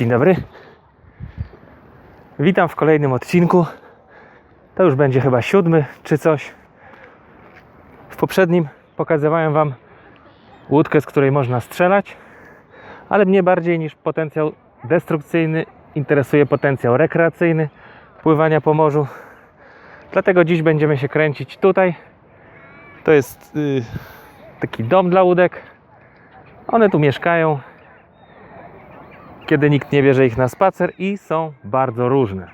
Dzień dobry. Witam w kolejnym odcinku. To już będzie chyba siódmy czy coś. W poprzednim pokazywałem Wam łódkę, z której można strzelać, ale mnie bardziej niż potencjał destrukcyjny interesuje potencjał rekreacyjny pływania po morzu. Dlatego dziś będziemy się kręcić tutaj. To jest y, taki dom dla łódek. One tu mieszkają, kiedy nikt nie bierze ich na spacer i są bardzo różne.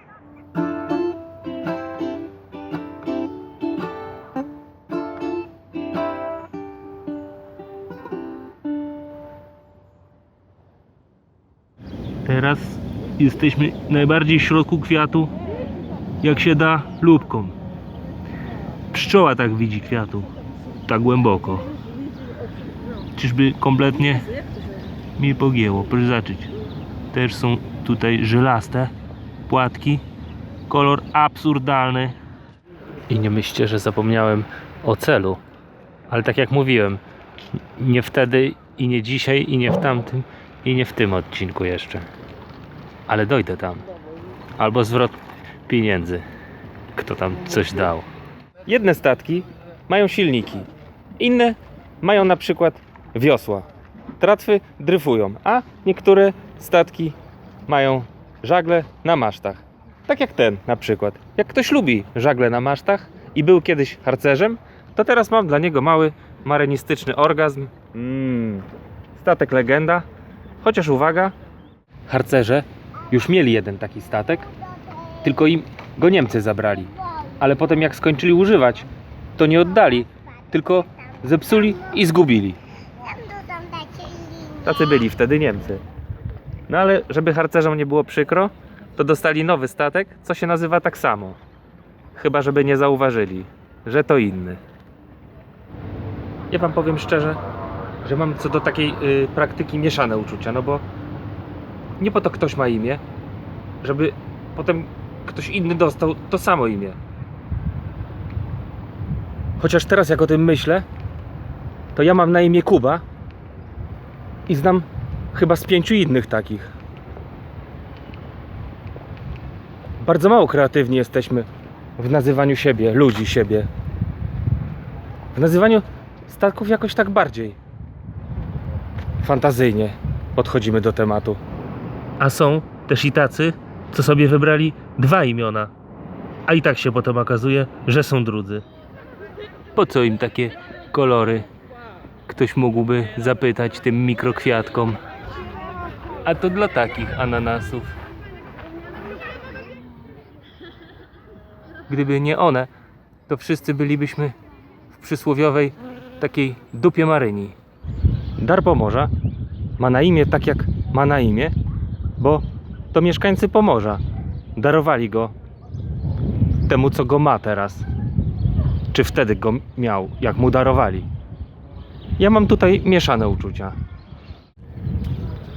Teraz jesteśmy najbardziej w środku kwiatu, jak się da, lubką. Pszczoła tak widzi kwiatu, tak głęboko. Czyżby kompletnie mi pogięło? Proszę zobaczyć. Też są tutaj żelaste płatki. Kolor absurdalny. I nie myślcie, że zapomniałem o celu. Ale tak jak mówiłem, nie wtedy i nie dzisiaj i nie w tamtym i nie w tym odcinku jeszcze. Ale dojdę tam. Albo zwrot pieniędzy. Kto tam coś dał. Jedne statki mają silniki. Inne mają na przykład wiosła. Tratwy dryfują, a niektóre statki mają żagle na masztach. Tak jak ten na przykład. Jak ktoś lubi żagle na masztach i był kiedyś harcerzem, to teraz mam dla niego mały marynistyczny orgazm. Mm. Statek legenda. Chociaż uwaga, harcerze już mieli jeden taki statek, tylko im go Niemcy zabrali. Ale potem jak skończyli używać, to nie oddali, tylko zepsuli i zgubili. Tacy byli wtedy Niemcy. No ale żeby harcerzom nie było przykro, to dostali nowy statek, co się nazywa tak samo. Chyba żeby nie zauważyli, że to inny. Ja wam powiem szczerze, że mam co do takiej y, praktyki mieszane uczucia, no bo nie po to ktoś ma imię, żeby potem ktoś inny dostał to samo imię. Chociaż teraz jak o tym myślę, to ja mam na imię Kuba i znam chyba z pięciu innych takich. Bardzo mało kreatywni jesteśmy w nazywaniu siebie, ludzi siebie. W nazywaniu statków jakoś tak bardziej fantazyjnie podchodzimy do tematu. A są też i tacy, co sobie wybrali dwa imiona. A i tak się potem okazuje, że są drudzy. Po co im takie kolory? Ktoś mógłby zapytać tym mikrokwiatkom. A to dla takich ananasów. Gdyby nie one, to wszyscy bylibyśmy w przysłowiowej takiej dupie Maryni. Dar Pomorza ma na imię tak jak ma na imię, bo to mieszkańcy Pomorza darowali go temu, co go ma teraz. Czy wtedy go miał, jak mu darowali. Ja mam tutaj mieszane uczucia.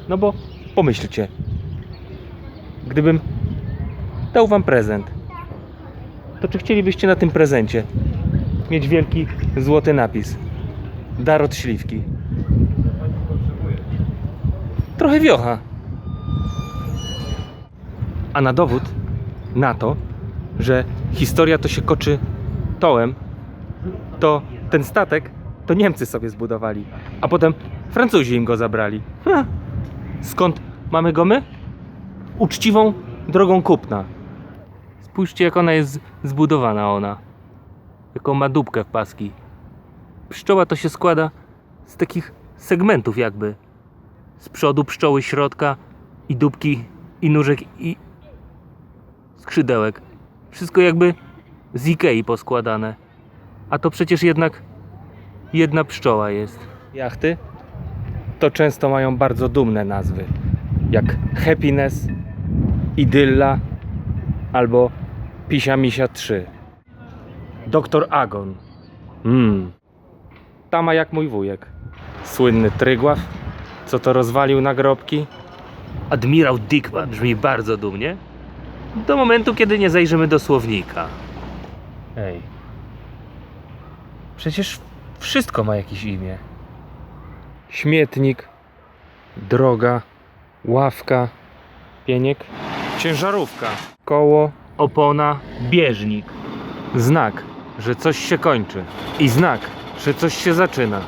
No bo pomyślcie, gdybym dał wam prezent, to czy chcielibyście na tym prezencie mieć wielki złoty napis? Dar od śliwki. Trochę wiocha. A na dowód na to, że historia to się koczy tołem, to ten statek to Niemcy sobie zbudowali, a potem Francuzi im go zabrali. Ha. Skąd mamy go my? Uczciwą drogą kupna. Spójrzcie, jak ona jest zbudowana, ona. Jaką ma dupkę w paski. Pszczoła to się składa z takich segmentów jakby. Z przodu pszczoły, środka i dupki, i nóżek, i skrzydełek. Wszystko jakby z Ikei poskładane. A to przecież jednak jedna pszczoła jest. Jachty to często mają bardzo dumne nazwy, jak Happiness, Idylla albo Pisia Misia 3. Doktor Agon. Mmm. Tama jak mój wujek. Słynny Trygław, co to rozwalił nagrobki. Admirał Dickman brzmi bardzo dumnie. Do momentu, kiedy nie zajrzymy do słownika. Ej. Przecież wszystko ma jakieś imię. Śmietnik, droga, ławka, pieniek, ciężarówka, koło, opona, bieżnik. Znak, że coś się kończy i znak, że coś się zaczyna.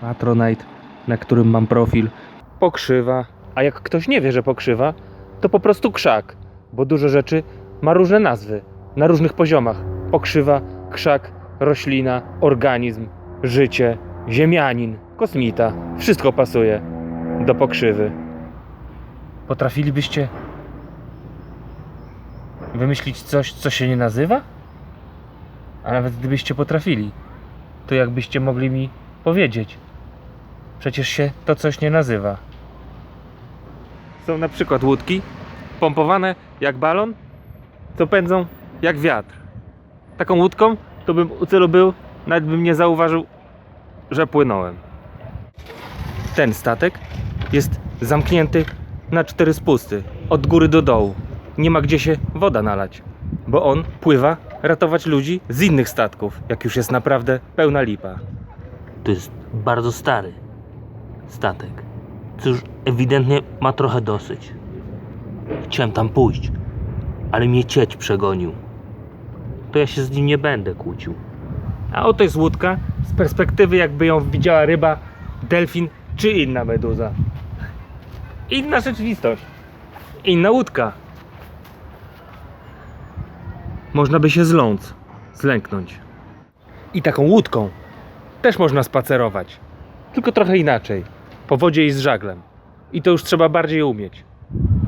Patronite, na którym mam profil, pokrzywa. A jak ktoś nie wie, że pokrzywa, to po prostu krzak, bo dużo rzeczy ma różne nazwy na różnych poziomach. Pokrzywa, krzak, roślina, organizm, życie, ziemianin, kosmita. Wszystko pasuje do pokrzywy. Potrafilibyście wymyślić coś, co się nie nazywa? A nawet gdybyście potrafili, to jakbyście mogli mi powiedzieć? Przecież się to coś nie nazywa. Są na przykład łódki pompowane jak balon, co pędzą jak wiatr. Taką łódką to bym u celu był, nawet bym nie zauważył, że płynąłem. Ten statek jest zamknięty na cztery spusty, od góry do dołu. Nie ma gdzie się woda nalać, bo on pływa ratować ludzi z innych statków, jak już jest naprawdę pełna lipa. To jest bardzo stary statek. Cóż, ewidentnie ma trochę dosyć. Chciałem tam pójść, ale mnie cieć przegonił. To ja się z nim nie będę kłócił. A oto jest łódka z perspektywy, jakby ją widziała ryba, delfin czy inna meduza. Inna rzeczywistość. Inna łódka. Można by się zląc, zlęknąć. I taką łódką też można spacerować. Tylko trochę inaczej. Po wodzie i z żaglem. I to już trzeba bardziej umieć.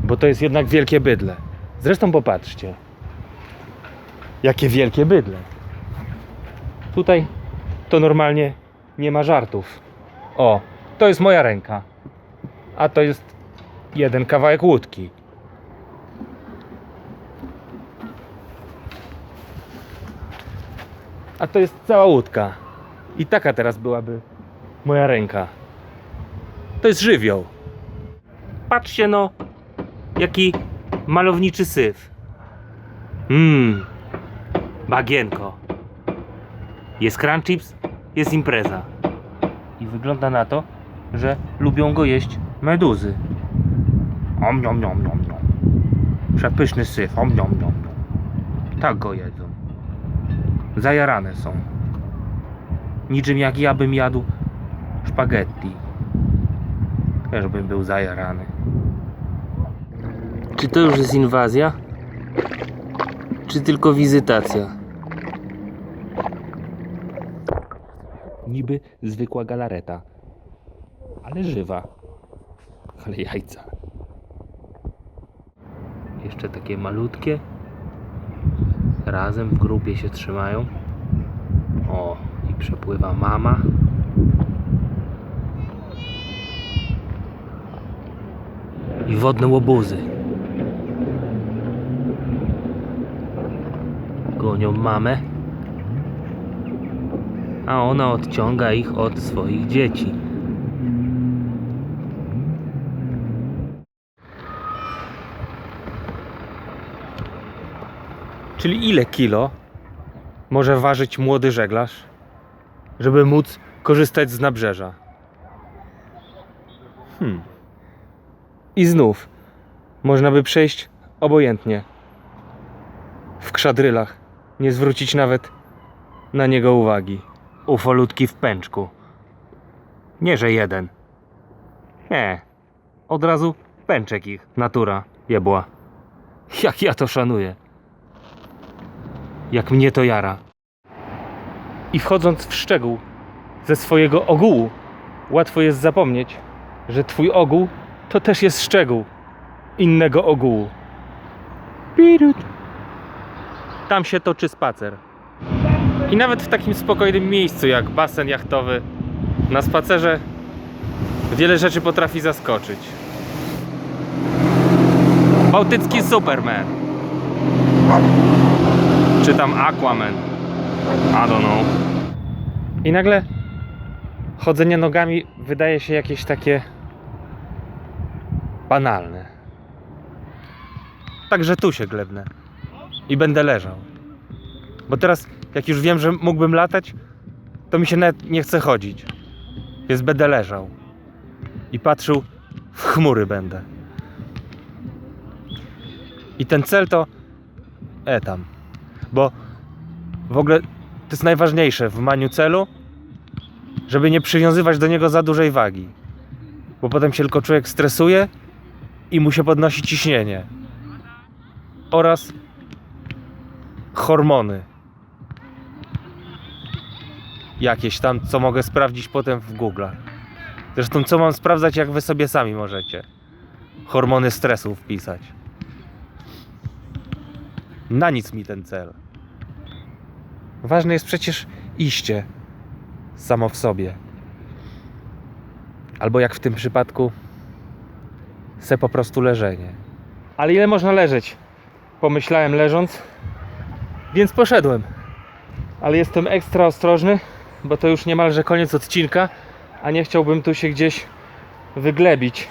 Bo to jest jednak wielkie bydle. Zresztą popatrzcie. Jakie wielkie bydle. Tutaj to normalnie nie ma żartów. O, to jest moja ręka. A to jest jeden kawałek łódki. A to jest cała łódka. I taka teraz byłaby moja ręka. To jest żywioł. Patrzcie no, jaki malowniczy syf. Mmm, bagienko. Jest crunch chips, jest impreza. I wygląda na to, że lubią go jeść meduzy. Om nom nom. Przepyszny syf, om nom. Tak go jedzą. Zajarane są. Niczym jak ja bym jadł spaghetti. Też bym był zajarany. Czy to już jest inwazja? Czy tylko wizytacja? Niby zwykła galareta. Ale żywa. Ale jajca. Jeszcze takie malutkie. Razem w grupie się trzymają. O, i przepływa mama. I wodne łobuzy. Gonią mamę a ona odciąga ich od swoich dzieci. Czyli ile kilo może ważyć młody żeglarz, żeby móc korzystać z nabrzeża? Hmm. I znów można by przejść obojętnie. W krzadrylach, nie zwrócić nawet na niego uwagi ufolutki w pęczku. Nie, że jeden. Nie. Od razu pęczek ich. Natura jebła. Jak ja to szanuję. Jak mnie to jara. I wchodząc w szczegół ze swojego ogółu, łatwo jest zapomnieć, że twój ogół to też jest szczegół innego ogółu. Pirut. Tam się toczy spacer. I nawet w takim spokojnym miejscu jak basen jachtowy na spacerze wiele rzeczy potrafi zaskoczyć. Bałtycki Superman. Czy tam Aquaman. I don't know. I nagle chodzenie nogami wydaje się jakieś takie banalne. Także tu się glebnę. I będę leżał. Bo teraz, jak już wiem, że mógłbym latać, to mi się nawet nie chce chodzić. Więc będę leżał. I patrzył, w chmury będę. I ten cel to e tam. Bo w ogóle to jest najważniejsze w maniu celu, żeby nie przywiązywać do niego za dużej wagi. Bo potem się tylko człowiek stresuje i mu się podnosi ciśnienie. Oraz hormony. Jakieś tam, co mogę sprawdzić potem w Google. Zresztą, co mam sprawdzać, jak wy sobie sami możecie. Hormony stresu wpisać. Na nic mi ten cel. Ważne jest przecież iście samo w sobie. Albo jak w tym przypadku, se po prostu leżenie. Ale ile można leżeć? Pomyślałem leżąc, więc poszedłem. Ale jestem ekstra ostrożny, bo to już niemalże koniec odcinka, a nie chciałbym tu się gdzieś wyglebić.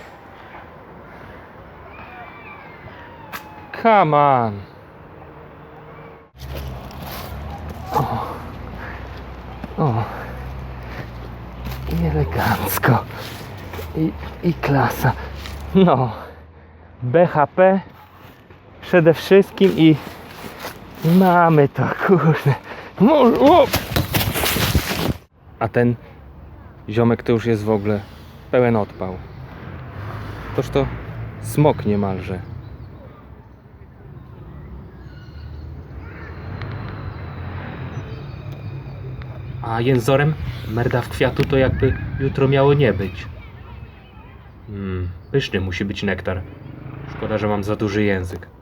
Come on. O. o. I elegancko. I, I klasa. No. BHP przede wszystkim i mamy to, kurde. O! A ten ziomek to już jest w ogóle pełen odpał. Toż to smok niemalże. A jęzorem merda w kwiatu to jakby jutro miało nie być. Hmm, pyszny musi być nektar. Szkoda, że mam za duży język.